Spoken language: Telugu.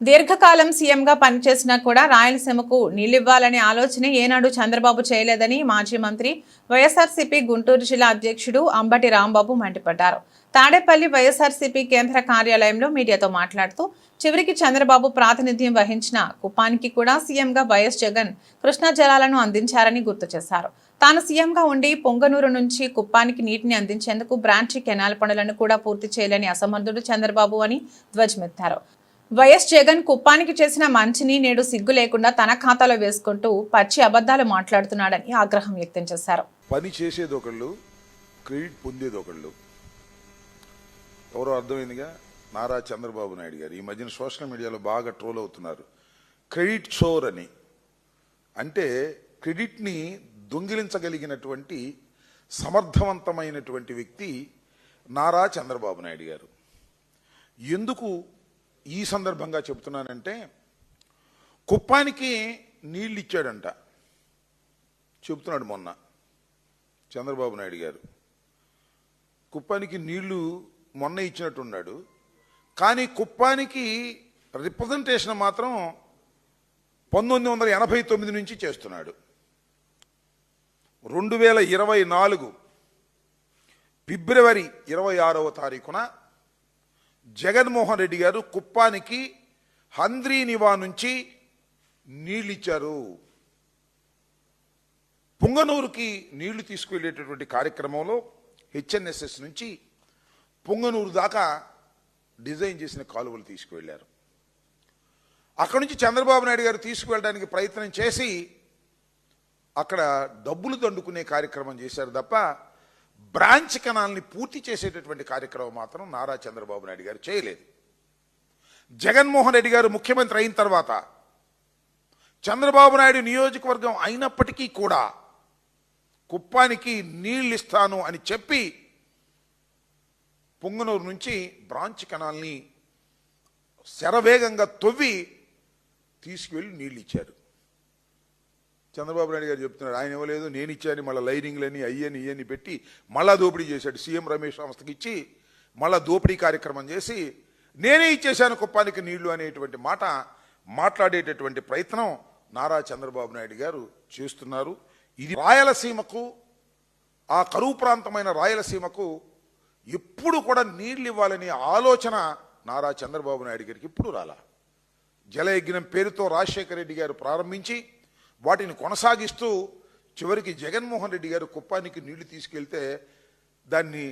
దీర్ఘకాలం సీఎంగా పనిచేసినా కూడా రాయలసీమకు నీళ్ళివ్వాలనే ఆలోచన ఏనాడు చంద్రబాబు చేయలేదని మాజీ మంత్రి వైఎస్ఆర్సీపీ గుంటూరు జిల్లా అధ్యక్షుడు అంబటి రాంబాబు మండిపడ్డారు. తాడేపల్లి వైఎస్ఆర్సీపీ కేంద్ర కార్యాలయంలో మీడియాతో మాట్లాడుతూ చివరికి చంద్రబాబు ప్రాతినిధ్యం వహించిన కుప్పానికి కూడా సీఎంగా వైఎస్ జగన్ కృష్ణా జలాలను అందించారని గుర్తు చేశారు. తాను సీఎంగా ఉండి పొంగనూరు నుంచి కుప్పానికి నీటిని అందించేందుకు బ్రాంచి కెనాల్ పనులను కూడా పూర్తి చేయలేని అసమర్థుడు చంద్రబాబు అని ధ్వజమెత్తారు. వైఎస్ జగన్ కుప్పానికి చేసిన మంచిని నేడు సిగ్గు లేకుండా తన ఖాతాలో వేసుకుంటూ పచ్చి అబద్ధాలు మాట్లాడుతున్నాడని ఆగ్రహం వ్యక్తం చేశారు. పని చేసేది ఒకళ్ళు క్రెడిట్ పొందేది ఒకళ్ళు. ఎవరో అర్థమైందిగా? నారా చంద్రబాబు నాయుడు గారు. ఈ మధ్యన సోషల్ మీడియాలో బాగా ట్రోల్ అవుతున్నారు. క్రెడిట్ షోర్ అని. అంటే క్రెడిట్ని దొంగిలించగలిగినటువంటి సమర్థవంతమైనటువంటి వ్యక్తి నారా చంద్రబాబు నాయుడు గారు. ఎందుకు ఈ సందర్భంగా చెబుతున్నానంటే కుప్పానికి నీళ్ళు ఇచ్చాడంట చెబుతున్నాడు మొన్న చంద్రబాబు నాయుడు గారు. కుప్పానికి నీళ్ళు మొన్న ఇచ్చినట్టున్నాడు. కానీ కుప్పానికి రిప్రజెంటేషన్ మాత్రం పంతొమ్మిది వందల ఎనభై తొమ్మిది నుంచి చేస్తున్నాడు. రెండు వేల ఇరవై నాలుగు ఫిబ్రవరి ఇరవై ఆరవ తారీఖున జగన్మోహన్ రెడ్డి గారు కుప్పానికి హంద్రీనివా నుంచి నీళ్ళు ఇచ్చారు పుంగనూరుకి నీళ్ళు తీసుకువెళ్ళేటటువంటి కార్యక్రమంలో హెచ్ఎన్ఎస్ఎస్ నుంచి పుంగనూరు దాకా డిజైన్ చేసిన కాలువలు తీసుకువెళ్ళారు. అక్కడి నుంచి చంద్రబాబు నాయుడు గారు తీసుకువెళ్ళడానికి ప్రయత్నం చేసి అక్కడ డబ్బులు దండుకునే కార్యక్రమం చేశారు తప్ప బ్రాంచ్ కణాలని పూర్తి చేసేటటువంటి కార్యక్రమం మాత్రం నారా చంద్రబాబు నాయుడు గారు చేయలేదు. జగన్మోహన్ రెడ్డి గారు ముఖ్యమంత్రి అయిన తర్వాత చంద్రబాబు నాయుడు నియోజకవర్గం అయినప్పటికీ కూడా కుప్పానికి నీళ్ళు ఇస్తాను అని చెప్పి పొంగనూరు నుంచి బ్రాంచ్ కెనాల్ని శరవేగంగా తొవ్వి తీసుకువెళ్ళి నీళ్ళు ఇచ్చారు. చంద్రబాబు నాయుడు గారు చెప్తున్నాడు ఆయన ఇవ్వలేదు నేను ఇచ్చాను మళ్ళీ లైనింగ్లని అయ్యని ఇయ్యని పెట్టి మళ్ళా దోపిడీ చేశాడు. సీఎం రమేష్ సంస్థకి ఇచ్చి మళ్ళా దోపిడీ కార్యక్రమం చేసి నేనే ఇచ్చేశాను కుప్పానికి నీళ్ళు అనేటువంటి మాట మాట్లాడేటటువంటి ప్రయత్నం నారా చంద్రబాబు నాయుడు గారు చేస్తున్నారు. ఇది రాయలసీమకు ఆ కరువు ప్రాంతమైన రాయలసీమకు ఎప్పుడు కూడా నీళ్ళు ఇవ్వాలనే ఆలోచన నారా చంద్రబాబు నాయుడు గారికి ఇప్పుడు రాలా? జలయజ్ఞం పేరుతో రాజశేఖర రెడ్డి గారు ప్రారంభించి వాటిని కొనసాగిస్తూ చివరికి జగన్మోహన్ రెడ్డి గారు కుప్పానికి నీళ్ళు తీసుకెళ్తే దాన్ని